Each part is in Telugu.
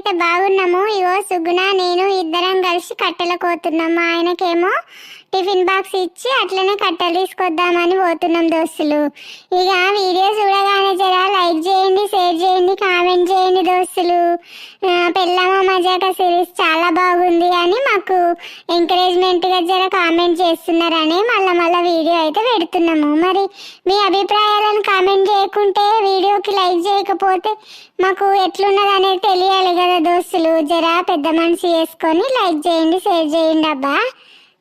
మేమైతే బాగున్నాము ఇగో సుగుణ నేను ఇద్దరం కలిసి కట్టెల కోతున్నాం మా ఆయనకేమో. టిఫిన్ బాక్స్ ఇచ్చి అట్లనే కట్టలు తీసుకొద్దామని పోతున్నాం దోస్తులు. ఇక వీడియో చూడగానే జరా లైక్ చేయండి షేర్ చేయండి కామెంట్ చేయండి దోస్తులు. పెళ్ళమ్మ మజాక సిరీస్ చాలా బాగుంది అని మాకు ఎంకరేజ్మెంట్గా జర కామెంట్ చేస్తున్నారని మళ్ళీ మళ్ళీ వీడియో అయితే పెడుతున్నాము. మరి మీ అభిప్రాయాలను కామెంట్ చేయకుంటే వీడియోకి లైక్ చేయకపోతే మాకు ఎట్లున్నది అనేది తెలియాలి కదా దోస్తులు. జరా పెద్ద మనిషి చేసుకొని లైక్ చేయండి షేర్ చేయండి అబ్బా.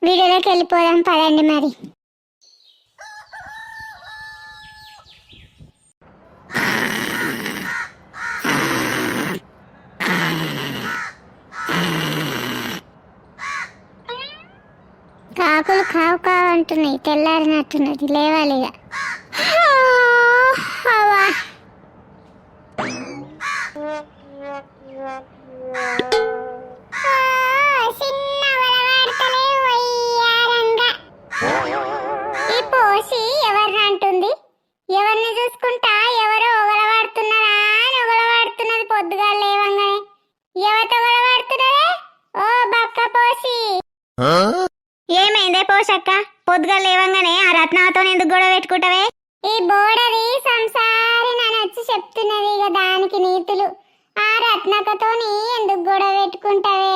వీడియోలోకి వెళ్ళిపోదాం పదండి మరి. కాకులు కావు కావు అంటున్నాయి తెల్లారినట్టున్నది లేవాలి పోషక్క పొద్దుగా లేవంగానే ఆ రత్నాతో ఎందుకు గొడవ పెట్టుకుంటావే? ఈ బోడది సంసారి నచ్చి చెప్తున్నది ఇక దానికి నీతులు. ఆ రత్నకతోని ఎందుకు గొడవ పెట్టుకుంటావే?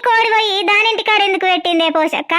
కోడి పోయి దానింటి కాడ ఎందుకు పెట్టిందే పోషక్క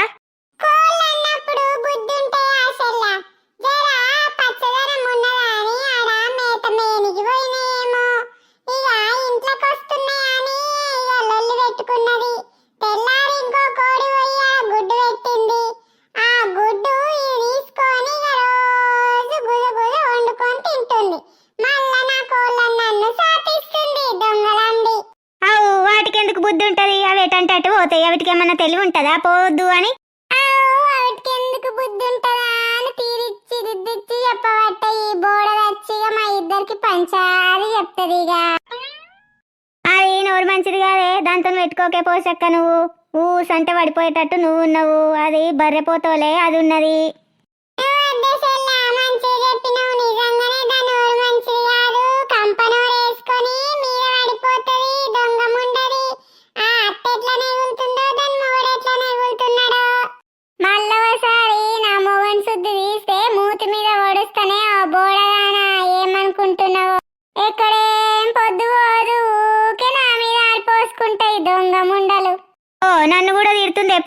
బుద్ధి ఉంటది అవి ఎటంటే అటు పోతాయి వాటికి ఏమన్నా తెలివి ఉంటదా? పోవద్దు అని. ఎందుకు బుద్ధి ఉంటదా అని తీరిచ్చి దిద్దిచ్చి చెప్పబట్ట ఈ బోడ వచ్చి ఇక మా ఇద్దరికి పంచాలి చెప్తది ఇక. అది నోరు మంచిది కాదే. దాంతో పెట్టుకోకే పోషక్క నువ్వు. ఊ సంట పడిపోయేటట్టు నువ్వు ఉన్నావు అది బర్రెపోతోలే అది ఉన్నది.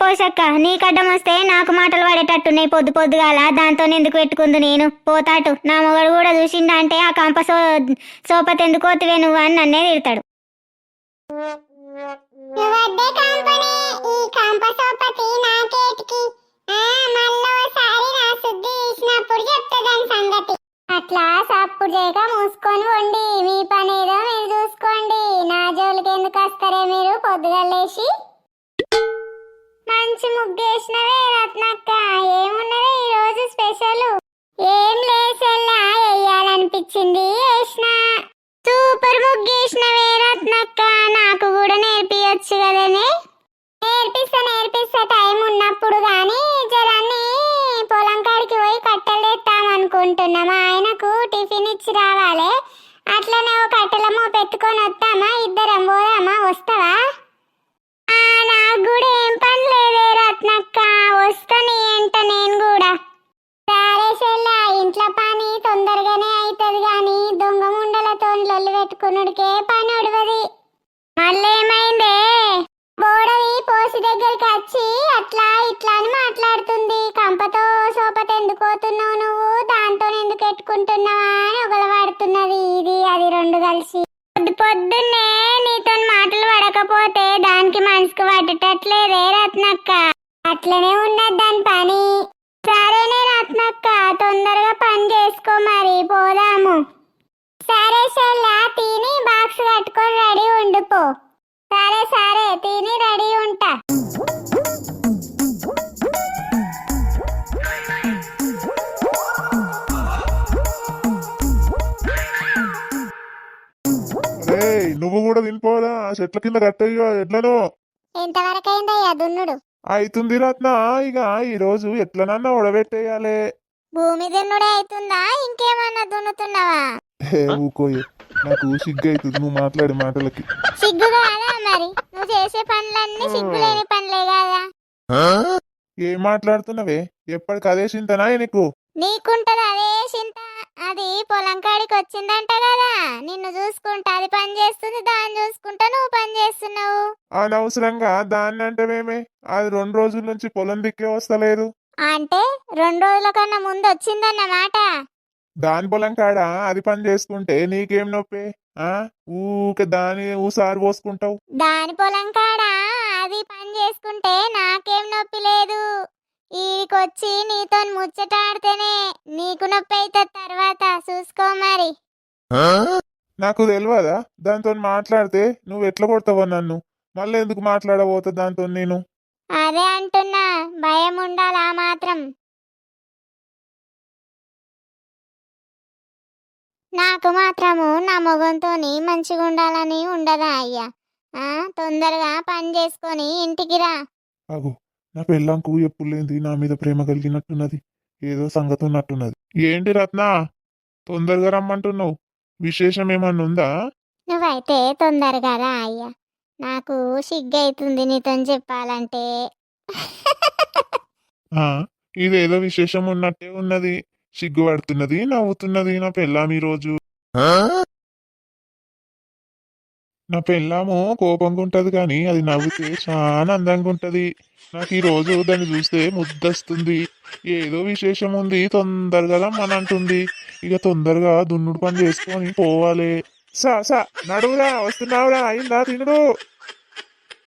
పోషక్క నీ కడ్డం వస్తే నాకు మాటలు పడేటట్టున్నాయి పొద్దు పొద్దుగాల. దాంతో ఎందుకు పెట్టుకుంది నేను? పోతాటు. నా మొగడు కూడా చూసిండా అంటే ఆ కంప సో సోపతి ఎందుకు వత్తువే నువ్వు అని నన్నే తిడతాడు. అట్లా సప్పుడు చేయక మూసుకొని వండి మీ పని ఏదో మీరు చూసుకోండి. నా జోలికి ఎందుకు వస్తారే మీరు పొద్దుగా లేచి మంచి ముగ్గేసినవే రత్నక్క. ఏమున్నది ఈ రోజు స్పెషల్? ఏం లేసెల్లా వేయాలనిపించింది వేసిన సూపర్ ముగ్గేసినవే రత్నక్క. నాకు కూడా నేర్పియొచ్చు కదనే నేర్పిస్తా నేర్పిస్తా టైం ఉన్నప్పుడు గాని జరాన్ని పొలం కాడికి పోయి కట్టెలు తెస్తాం అనుకుంటున్నాం మా ఆయనకు టిఫిన్ ఇచ్చి రావాలి అట్లనే ఒక కట్టెలమ్మో పెట్టుకొని వస్తామా ఇద్దరం పోదామా వస్తావా ఆ, నాకు కూడా ఏం పని లేదే రత్నక్క వస్తాను ఎంట నేను కూడా సరే చెల్లా ఇంట్లో పని తొందరగానే అవుతుంది గాని దొంగ ముండలతో లొల్లి పని ఒడవది మళ్ళేమైందే? బోడది పోసి దగ్గరికి వచ్చి అట్లా ఇట్లా అని మాట్లాడుతుంది. కంపతో సోపత ఎందుకు పోతున్నావు నువ్వు? దాంతో ఎందుకు ఎట్టుకుంటున్నావా అని ఒకలవాడుతున్నది ఇది అది రెండు కలిసి. పొద్దు పొద్దున్నే నీతో మాటలు పడకపోతే దానికి మనసుకు పట్టేటట్లేదే రత్నక్క. అట్లనే ఉన్నది సరే సరే తిని రెడీ ఉంటా. నువ్వు కూడా తినిపోరా చెట్ల కింద కట్టయ్యో ఎట్లనో. ఎంతవరకైందా దున్నుడు? అవుతుంది రత్న ఇక ఈ రోజు ఎట్లనన్నా ఉడబెట్టేయాలి. భూమి దున్నుడే అవుతుందా ఇంకేమన్నా దున్నుతున్నావా? ఊకోయే. నాకు సిగ్గు అవుతుంది నువ్వు మాట్లాడే మాటలకి. సిగ్గు మరి. నువ్వు చేసే పనులన్నీ సిగ్గులేని పనులే కాదా. ఏం మాట్లాడుతున్నావే? ఎప్పటికి అదే చింతనా నీకు? నీకుంటది అదే చింత. అది పొలం కాడికి వచ్చిందంట కదా. నిన్ను చూసుకుంటా అది పని చేస్తుంది దాన్ని చూసుకుంటా నువ్వు పని చేస్తున్నావు. అనవసరంగా దాన్ని అంటేమేమే అది రెండు రోజుల నుంచి పొలం దిక్కే వస్తలేదు. అంటే రెండు రోజుల కన్నా ముందు వచ్చిందన్నమాట దాని పొలం కాడ? అది పని చేసుకుంటే నీకేం నొప్పి? ఆ? ఊకే దాని ఊసారి పోసుకుంటావు? దాని పొలం కాడ? అది పని చేసుకుంటే నాకేం నొప్పి లేదు. ఈడికొచ్చి నీతో ముచ్చటాడితేనే నీకు నొప్పి అవుతుంది తర్వాత చూసుకో మరి. నాకు తెలియదా దాంతో మాట్లాడితే నువ్వు ఎట్లా కొడతావో నన్ను? మళ్ళీ ఎందుకు మాట్లాడబోతా దాంతో నేను? అదే అంటున్నా భయం ఉండాలా మాత్రం. నాకు మాత్రము నా మొగంతోని మంచిగా ఉండాలని ఉండదా అయ్యా? ఆ తొందరగా పని చేసుకొని ఇంటికి రా. అగో నా పెళ్ళంకు ఎప్పుడు లేనిది నా మీద ప్రేమ కలిగినట్టున్నది. ఏదో సంగతి ఉన్నట్టున్నది ఏంటి రత్న? తొందరగా రమ్మంటున్నావు. విశేషం ఏమన్నా ఉందా నువ్వైతే తొందరగా రా అయ్యా. నాకు సిగ్గైతుంది నీతో చెప్పాలంటే. ఇదేదో విశేషం ఉన్నట్టే ఉన్నది. సిగ్గుపడుతున్నది నవ్వుతున్నది నా పెళ్ళాం ఈ రోజు నా పెళ్ళాము కోపంగా ఉంటది కానీ అది నవ్వుతే చాలా అందంగా ఉంటది. నాకు ఈ రోజు దాన్ని చూస్తే ముద్దస్తుంది. ఏదో విశేషం ఉంది తొందరగా రమ్మని అంటుంది. ఇక తొందరగా దున్నుడు పని చేసుకొని పోవాలి. సా సా నడువురా వస్తున్నావురా అయిందా తినుడు?